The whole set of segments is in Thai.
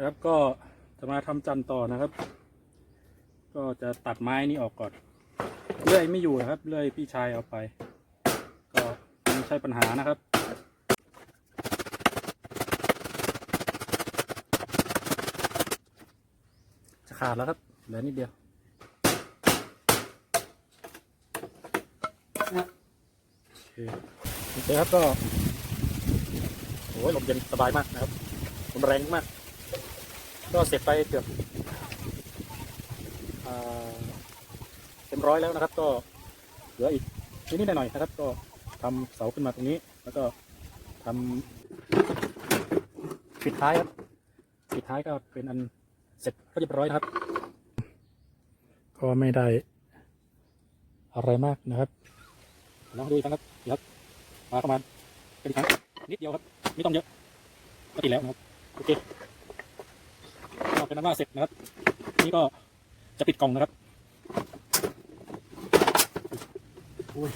นะครับก็จะมาทำจันต่อนะครับ ก็จะตัดไม้นี้ออกก่อนเลื่อยไม่อยู่นะครับเลื่อยพี่ชายเอาไป ก็ไม่ใช่ปัญหานะครับจะขาดแล้วครับเหลือนิดเดียวโอเคครับก็โอ้ยลมเย็นสบายมากนะครับลมแรงมาก ก็เสร็จไปเกือบเต็มร้อยแล้วนะครับ ก็เหลืออีกนิดๆหน่อยๆนะครับ ก็ทำเสาขึ้นมาตรงนี้ แล้วก็ทำปิดท้ายครับปิดท้ายก็เป็นอันเสร็จเรียบร้อยครับ ก็ไม่ได้อะไรมากนะครับลองดูอีกครั้งครับเดี๋ยวมาประมาณเป็นอีกครั้งนิดเดียวครับ ไม่ต้องเยอะก็ติดแล้วนะครับโอเค เป็นนั้นว่าเสร็จนะครับ นี่ก็จะปิดกล่องนะครับอุ้ย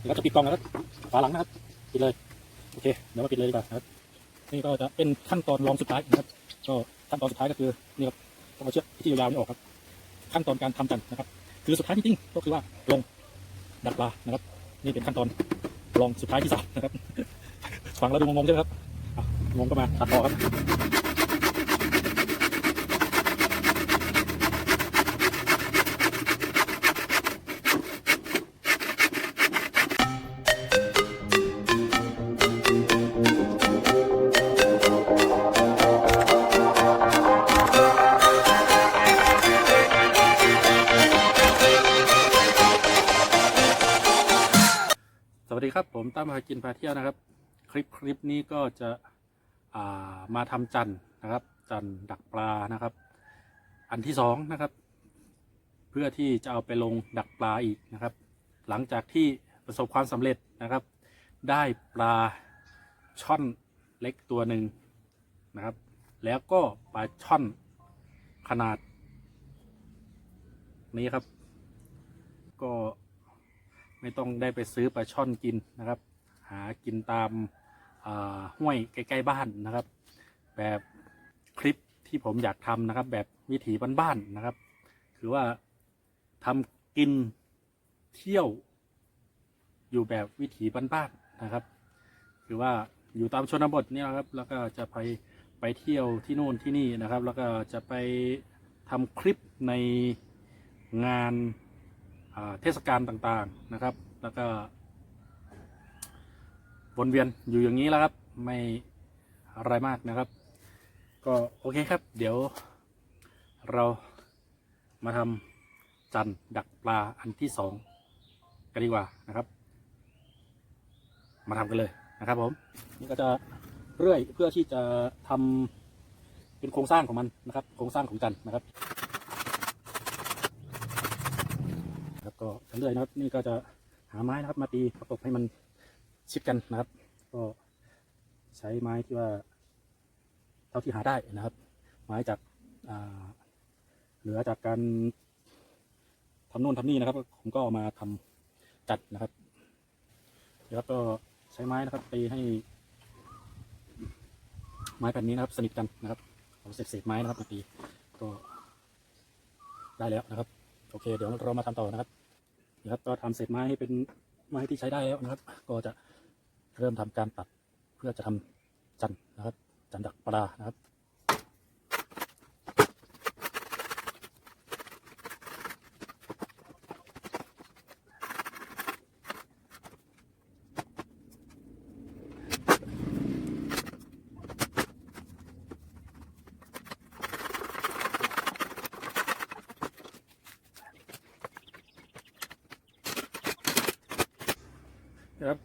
เดี๋ยวจะปิดกล่องนะครับฝาหลังนะครับปิดเลยโอเคเดี๋ยวมาปิดเลยดีกว่านะครับ นี่ก็จะเป็นขั้นตอนรองสุดท้ายนะครับ ก็ขั้นตอนสุดท้ายก็คือนี่ครับต้องเอาเชือกที่ยาวๆนี่ออกครับ ขั้นตอนการทำจันนะครับ คือสุดท้ายจริงๆก็คือว่าลงดักปลานะครับ นี่เป็นขั้นตอนรองสุดท้ายที่สามนะครับฟังแล้วดูงงๆใช่ไหมครับ งงก็มาตัดต่อครับสวัสดีครับ ผมตั้มพากินพาเที่ยวนะครับ คลิปคลิปนี้ก็จะ มาทำจันนะครับ จันดักปลานะครับ อันที่สองนะครับ เพื่อที่จะเอาไปลงดักปลาอีกนะครับ หลังจากที่ประสบความสำเร็จนะครับ ได้ปลาช่อนเล็กตัวหนึ่งนะครับ แล้วก็ปลาช่อนขนาด นี้ครับ ก็ไม่ต้องได้ไปซื้อปลาช่อนกินนะครับ หากินตาม ห้วยใกล้ๆบ้านนะครับ แบบคลิปที่ผมอยากทำนะครับ แบบวิถีบ้านๆนะครับ คือว่าทำกินเที่ยว อยู่แบบวิถีบ้านๆนะครับ คือว่าอยู่ตามชนบทเนี่ยครับ แล้วก็จะไปไปเที่ยวที่โน่นที่นี่นะครับ แล้วก็จะไปทำคลิปในงานเทศกาลต่างๆนะครับ แล้วก็ วนเวียนอยู่อย่างนี้แล้วครับ ไม่อะไรมากนะครับ ก็โอเคครับ เดี๋ยวเรามาทำจันดักปลาอันที่สองกันดีกว่านะครับ มาทำกันเลยนะครับผมนี่ก็จะเรื่อยเพื่อที่จะทำเป็นโครงสร้างของมันนะครับ โครงสร้างของจันนะครับครับก็เรื่อยนะครับ นี่ก็จะหาไม้นะครับ มาตีประกบให้มัน ชิดกันนะครับ ก็ใช้ไม้ที่ว่าเท่าที่หาได้นะครับ ไม้จากเหลือจากการทำโน่นทำนี่นะครับ ผมก็เอามาทำจัดนะครับแล้วก็ใช้ไม้นะครับตีให้ ไม้แผ่นนี้นะครับ สนิทกันนะครับเอาเศษไม้นะครับมาตีก็ได้แล้วนะครับ โอเค เดี๋ยวเรามาทำต่อนะครับนะครับก็ทำเศษไม้ให้เป็นไม้ที่ใช้ได้แล้วนะครับ ก็จะ เริ่มทำการตัดเพื่อจะทำจันนะครับ จันดักปลานะครับ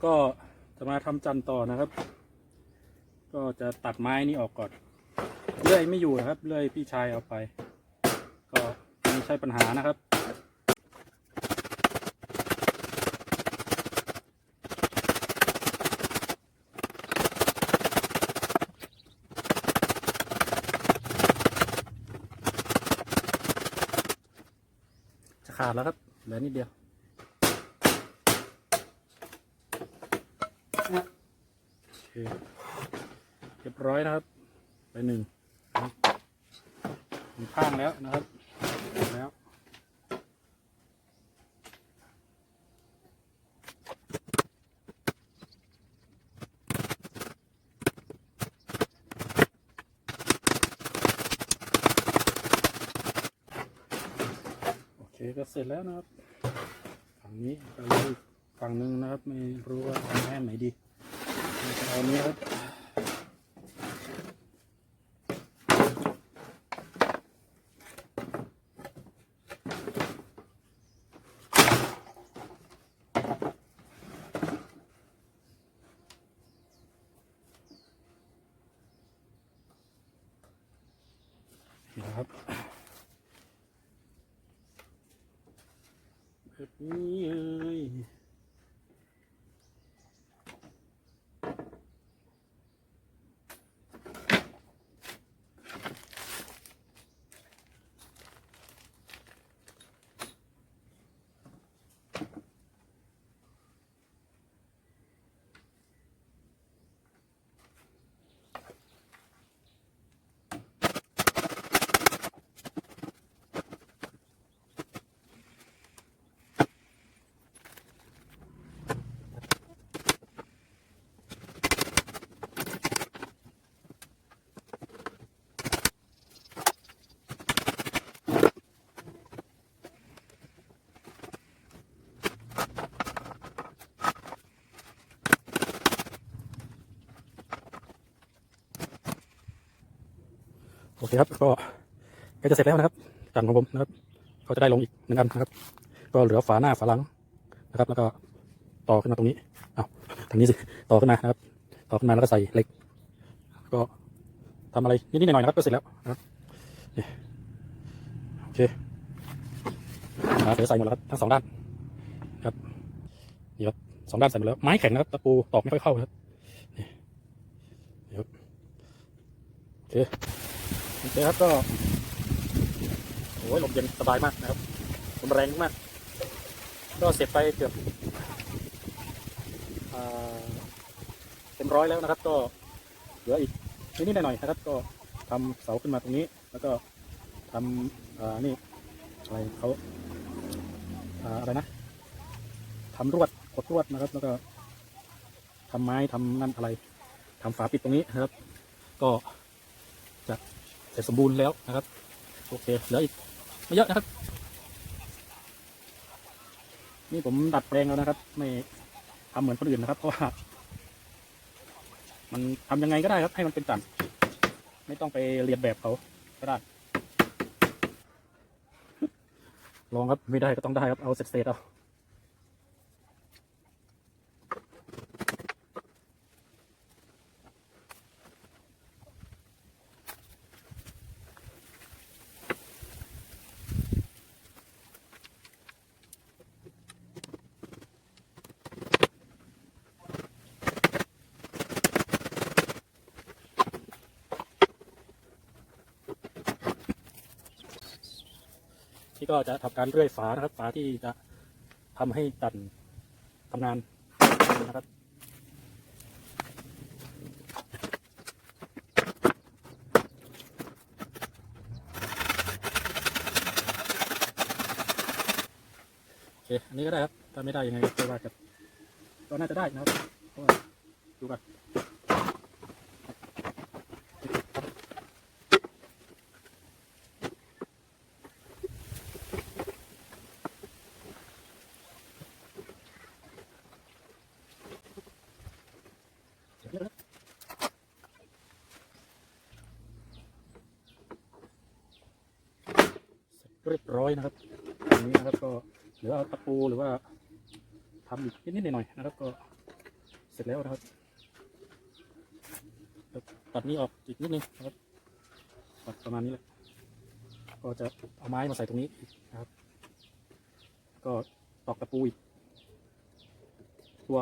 ก็ จันทร์ต่อนะครับ ก็จะตัดไม้นี้ออกก่อนเลื่อยไม่อยู่นะครับเลื่อยพี่ชายเอาไป ก็ไม่ใช่ปัญหานะครับจะขาดแล้วครับเหลือนิดเดียว โอเคเรียบร้อยนะครับ ไปหนึ่งหนึ่งข้างแล้วนะครับเสร็จแล้วโอเคก็เสร็จแล้วนะครับฝั่งนี้ก็เลย ฝั่งหนึ่งนะครับ ไม่รู้ว่าทำแค่ไหนดีเอาเนนี้ครับ นี่นะครับแบบนี้เลย โอเคครับ ก็ใกล้จะเสร็จแล้วนะครับจานของผมนะครับ ก็จะได้ลงอีกหนึ่งอันนะครับ ก็เหลือฝาหน้าฝาหลังนะครับ แล้วก็ต่อขึ้นมาตรงนี้เอาทางนี้สิต่อขึ้นมานะครับ ต่อขึ้นมาแล้วก็ใส่เหล็ก ก็ทำอะไรนิดๆหน่อยๆนะครับก็เสร็จแล้วนะครับนี่โอเคนะเดี๋ยวใส่หมดแล้วครับทั้งสองด้านครับนี่ครับสองด้านใส่หมดแล้วไม้แข็งนะครับตะปูตอกไม่ค่อยเข้าครับนี่นี่ครับโอเค โอเคครับก็โอ้ยลมเย็นสบายมากนะครับลมแรงมาก ก็เสร็จไปเกือบเต็มร้อยแล้วนะครับ ก็เหลืออีกนิดๆหน่อยๆนะครับ ก็ทำเสาขึ้นมาตรงนี้ แล้วก็ทำนี่อะไรเขาอะไรนะทำรวดกดรวดนะครับ แล้วก็ทำไม้ทำนั่นอะไรทำฝาปิดตรงนี้นะครับ ก็จะ เสร็จสมบูรณ์แล้วนะครับ โอเคเหลืออีกไม่เยอะนะครับ นี่ผมดัดแปลงแล้วนะครับ ไม่ทำเหมือนคนอื่นนะครับ เพราะว่ามันทำยังไงก็ได้ครับ ให้มันเป็นจันทร์ไม่ต้องไปเรียนแบบเขาก็ได้ ลองครับไม่ได้ก็ต้องได้ครับเอาเสร็จๆเอา ก็จะทำการเลื่อยฝานะครับ ฝาที่จะทำให้จันทร์ทำงานนะครับโอเคอันนี้ก็ได้ครับถ้าไม่ได้ยังไงก็ว่ากันก็น่าจะได้นะครับดูกัน เรียบร้อยนะครับอันนี้นะครับก็หลือเอาตะปูหรือว่าทำอีกนิดๆหน่อยๆนะครับก็เสร็จแล้วนะครับตัดนี้ออกอีกนิดนึงนะครับตัดประมาณนี้แหละก็จะเอาไม้มาใส่ตรงนี้นะครับ ก็ตอกตะปูอีกตัว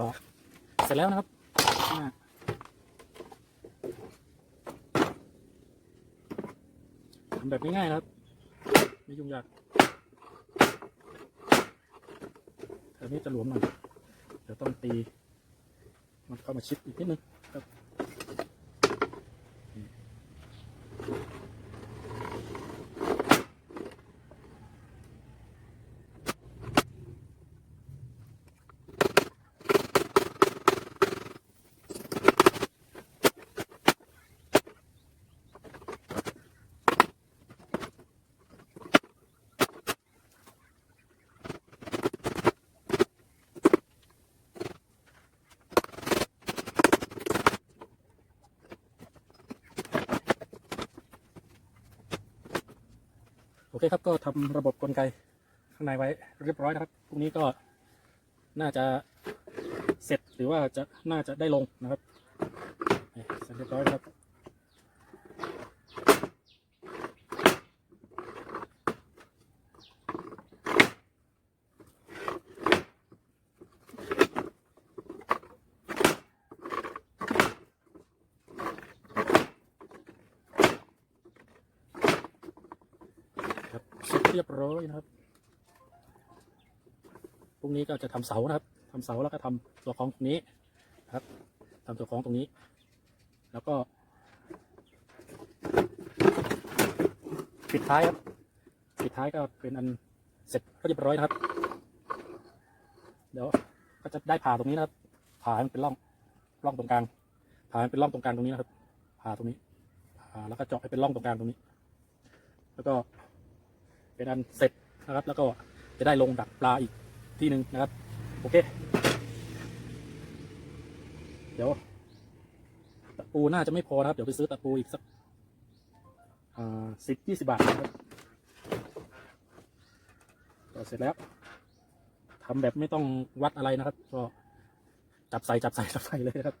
โสร็จแล้วนะครับทำแบบง่ายๆนะครับ ไม่ยุ่งยากแถวนี้จะหลวมหน่อยเดี๋ยวต้องตี มันเข้ามาชิดอีกนิดนึง เคครับก็ทำระบบกลไกข้างในไว้เรียบร้อยนะครับพรุ่งนี้ก็น่าจะเสร็จหรือว่าจะน่าจะได้ลงนะครับเสร็จเรียบร้อยครับ เสร็จเรียบร้อยนะครับพรุ่งนี้ก็จะทำเสานะครับทำเสาแล้วก็ทำตัวของตรงนี้นะครับทำตัวของตรงนี้ แล้วก็ ปิดท้ายครับปิดท้ายก็เป็นอันเสร็จเรียบร้อยครับ เดี๋ยวก็จะได้ผ่าตรงนี้นะครับ ผ่าให้มันเป็นร่องร่องตรงกลาง ผ่าให้เป็นร่องตรงกลางตรงนี้นะครับ ผ่าตรงนี้ผ่าแล้วก็เจาะให้เป็นร่องตรงกลางตรงนี้ แล้วก็ เป็นอันเสร็จนะครับ แล้วก็จะได้ลงดักปลาอีกที่หนึ่งนะครับ โอเค เดี๋ยวตะปูน่าจะไม่พอนะครับ เดี๋ยวไปซื้อตะปูอีกสักสิบยี่สิบาทนะครับก็เสร็จแล้วทำแบบไม่ต้องวัดอะไรนะครับ ก็จับใส่จับใส่จับใส่เลยนะครับ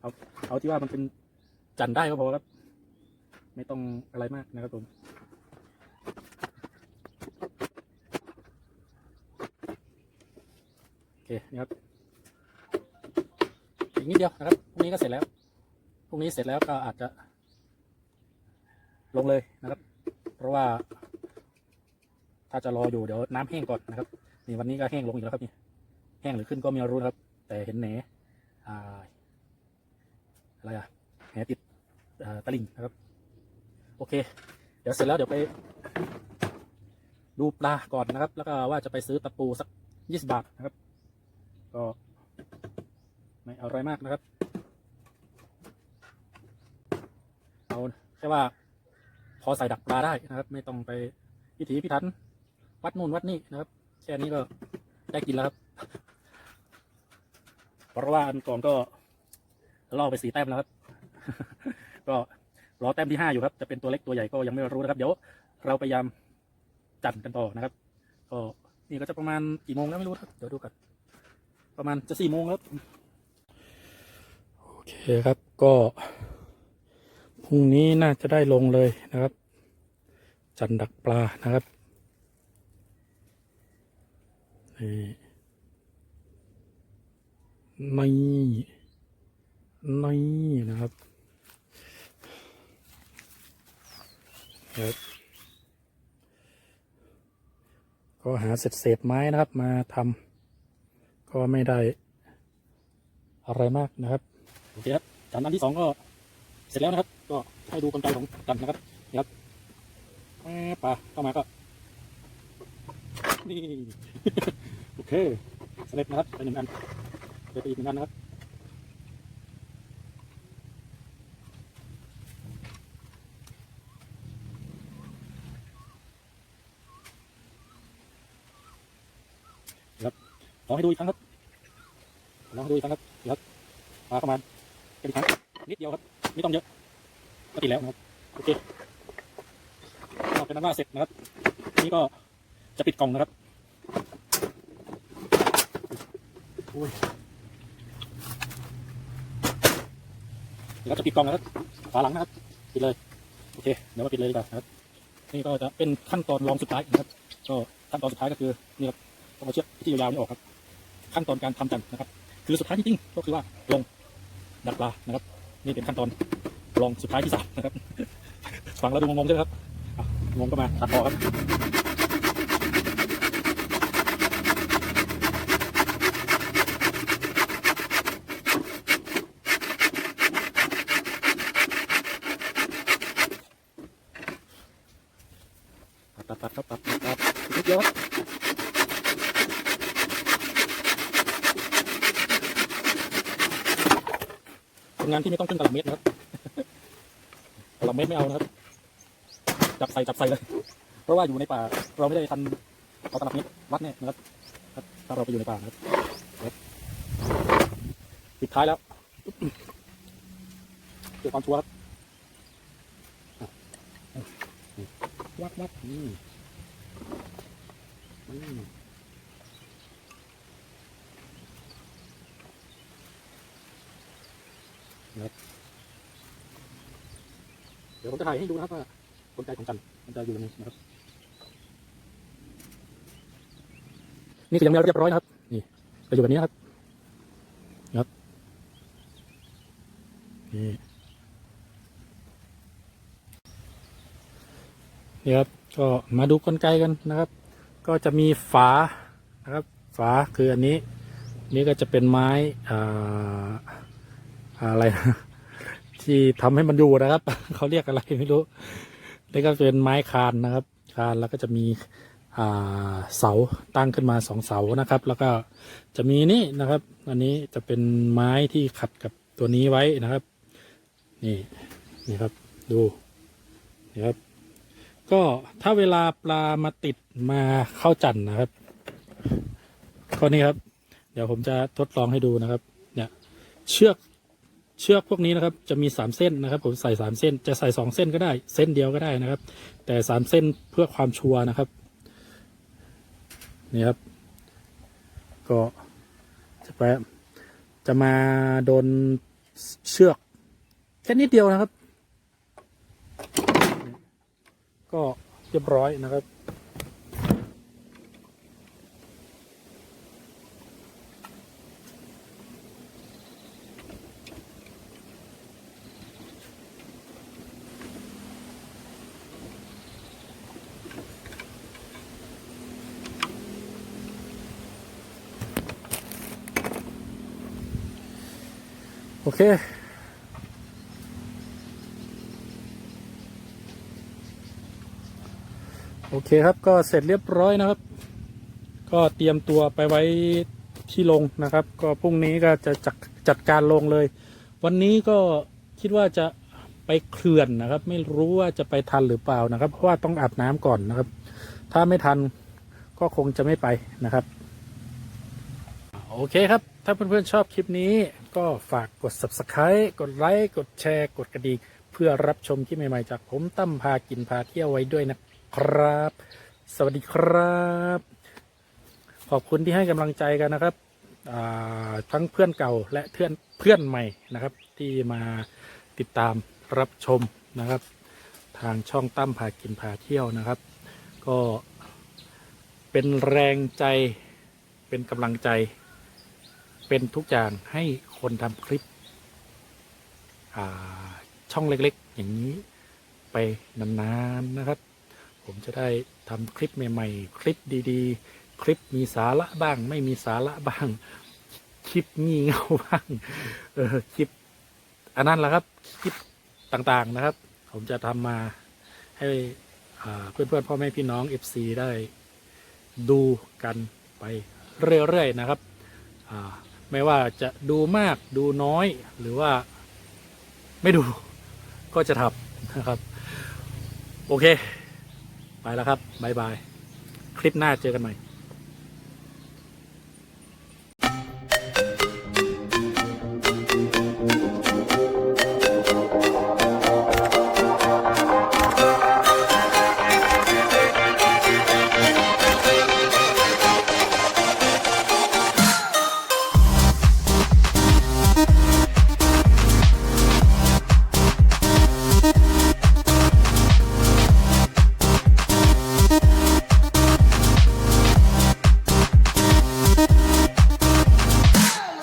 เอาเอาที่ว่ามันเป็นจันได้ก็พอครับ ไม่ต้องอะไรมากนะครับผม โอ เคนี่ครับอีกนิดเดียวนะครับพรุ่งนี้ก็เสร็จแล้วพรุ่งนี้เสร็จแล้วก็อาจจะ ลงเลยนะครับ เพราะว่า ถ้าจะรออยู่เดี๋ยวน้ำแห้งก่อนนะครับนี่วันนี้ก็แห้งลงอีกแล้วครับนี่แห้งหรือขึ้นก็ไม่รู้นะครับ แต่เห็นแหนอ่าอะไรอะแหนติดตะลิ่งนะครับ โอเค เดี๋ยวเสร็จแล้วเดี๋ยวไป ดูปลาก่อนนะครับ แล้วก็ว่าจะไปซื้อตะปูสักยี่สิบาทนะครับ ก็ไม่เอาอะไรมากนะครับ เอาแค่ว่าพอใส่ดักปลาได้นะครับ ไม่ต้องไปพิถีพิถัน วัดนู่นวัดนี่นะครับ แค่นี้ก็ได้กินแล้วครับ เพราะว่าอันก่อนก็ล่อไปสีแต้มแล้วครับ ก็รอแต้มที่ห้าอยู่ครับ จะเป็นตัวเล็กตัวใหญ่ก็ยังไม่รู้นะครับ เดี๋ยวเราพยายามจัดกันต่อนะครับ ก็นี่ก็จะประมาณกี่โมงแล้วไม่รู้ครับ เดี๋ยวดูกัน ประมาณจะสี่โมงครับ โอเคครับก็พรุ่งนี้น่าจะได้ลงเลยนะครับ จันดักปลานะครับนี่นี่นี่นะครับครับก็หาเศษเศษไม้นะครับมาทำ ก็ไม่ได้ อะไรมากนะครับโอเคครับจานอันที่สองก็เสร็จแล้วนะครับ ก็ให้ดูกลไกของกันนะครับนี่ครับแป๊บปลาเข้ามาก็ นี่ โอเคสเร็จนะครับไปหนึ่งอันเดี๋ยวไปอีกหนึ่งอันนะครับ ลองให้ดูอีกครั้งครับลองให้ดูอีกครั้งครับเดี๋ยวครับปลาเข้ามาเป็นอีกครั้งนิดเดียวครับไม่ต้องเยอะก็ติดแล้วนะครับโอเคก็เป็นนั้นว่าเสร็จนะครับทีนี้ก็จะปิดกล่องนะครับอุ้ยเดี๋ยวเราจะปิดกล่องนะครับฝาหลังนะครับปิดเลยโอเคเดี๋ยวมาปิดเลยดีกว่านะครับนี่ก็จะเป็นขั้นตอนรองสุดท้ายนะครับ ก็ขั้นตอนสุดท้ายก็คือนี่ครับต้องเอาเชือกที่ยาวๆนี่ออกครับ ขั้นตอนการทำจันนะครับ คือสุดท้ายจริงๆก็คือว่าลงดักปลานะครับ นี่เป็นขั้นตอนลองสุดท้ายที่สามนะครับฟังแล้วดูงงๆใช่ไหมครับงงก็มาตัดต่อครับตัดตัดตัดครับตัดตัดตัดเยวครับเป็น งานที่ไม่ต้องขึ้นตลับเมตรนะครับตลับเมตรไม่เอานะครับ จับใส่จับใส่เลย เพราะว่าอยู่ในป่าเราไม่ได้ทันเอาตลับเมตรวัดเนี่ยนะครับถ้าเราไปอยู่ในป่านะครับปิดท้ายแล้วเพื่อความชัวร์วัดวัดอืม อืม นะครับ เดี๋ยวผมจะถ่ายให้ดูนะครับว่ากลไกของจันมันจะอยู่ยังไงนะครับ นี่คือยังไม่เรียบร้อยนะครับ นี่จะอยู่แบบนี้นะครับนะครับนี่นี่ครับก็มาดูกลไกกันนะครับ ก็จะมีฝานะครับ ฝาคืออันนี้ นี่ก็จะเป็นไม้อ่า อะไรนะที่ทำให้มันอยู่นะครับ เขาเรียกอะไรไม่รู้นี่ก็เป็นไม้คานนะครับ คานแล้วก็จะมีเสาตั้งขึ้นมาสองเสานะครับ แล้วก็จะมีนี่นะครับ อันนี้จะเป็นไม้ที่ขัดกับตัวนี้ไว้นะครับ นี่นี่ครับดูนี่ครับ ก็ถ้าเวลาปลามาติดมาเข้าจันทร์นะครับก็นี่ครับ เดี๋ยวผมจะทดลองให้ดูนะครับ เนี่ย เชือก เชือกพวกนี้นะครับจะมีสามเส้นนะครับ ผมใส่สามเส้นจะใส่สองเส้นก็ได้ เส้นเดียวก็ได้นะครับ แต่สามเส้นเพื่อความชัวร์นะครับนี่ครับก็จะไปจะมาโดนเชือกแค่นิดเดียวนะครับ ก็เรียบร้อยนะครับ เคโอเคครับก็เสร็จเรียบร้อยนะครับ ก็เตรียมตัวไปไว้ที่ลงนะครับ ก็พรุ่งนี้ก็จะจัดจัดการลงเลย วันนี้ก็คิดว่าจะไปเขื่อนนะครับ ไม่รู้ว่าจะไปทันหรือเปล่านะครับ เพราะว่าต้องอาบน้ำก่อนนะครับ ถ้าไม่ทันก็คงจะไม่ไปนะครับ โอเคครับ ถ้าเพื่อนๆชอบคลิปนี้ก็ฝากกด subscribe กดไลค์กดแชร์ กดกระดิ่งเพื่อรับชมคลิปใหม่ๆจากผมตั้มพากินพาเที่ยวไว้ด้วยนะครับ สวัสดีครับ ขอบคุณที่ให้กำลังใจกันนะครับทั้งเพื่อนเก่าและเพื่อนเพื่อนใหม่นะครับ ที่มาติดตามรับชมนะครับ ทางช่องตั้มพากินพาเที่ยวนะครับ ก็เป็นแรงใจเป็นกำลังใจ เป็นทุกอย่างให้คนทำคลิป ช่องเล็กๆ อย่างนี้ไปนานๆนะครับ ผมจะได้ทำคลิปใหม่ๆ คลิปดีๆ คลิปมีสาระบ้าง ไม่มีสาระบ้าง คลิปงี่เง่าบ้างเออคลิปอันนั้นแหละครับ คลิปต่างๆนะครับ ผมจะทำมาให้เพื่อนๆพ่อแม่พี่น้อง FC ได้ดูกันไปเรื่อยๆนะครับ อ่า ไม่ว่าจะดูมากดูน้อยหรือว่าไม่ดูก็จะทำนะครับ โอเค ไปแล้วครับ บ๊ายบาย คลิปหน้าเจอกันใหม่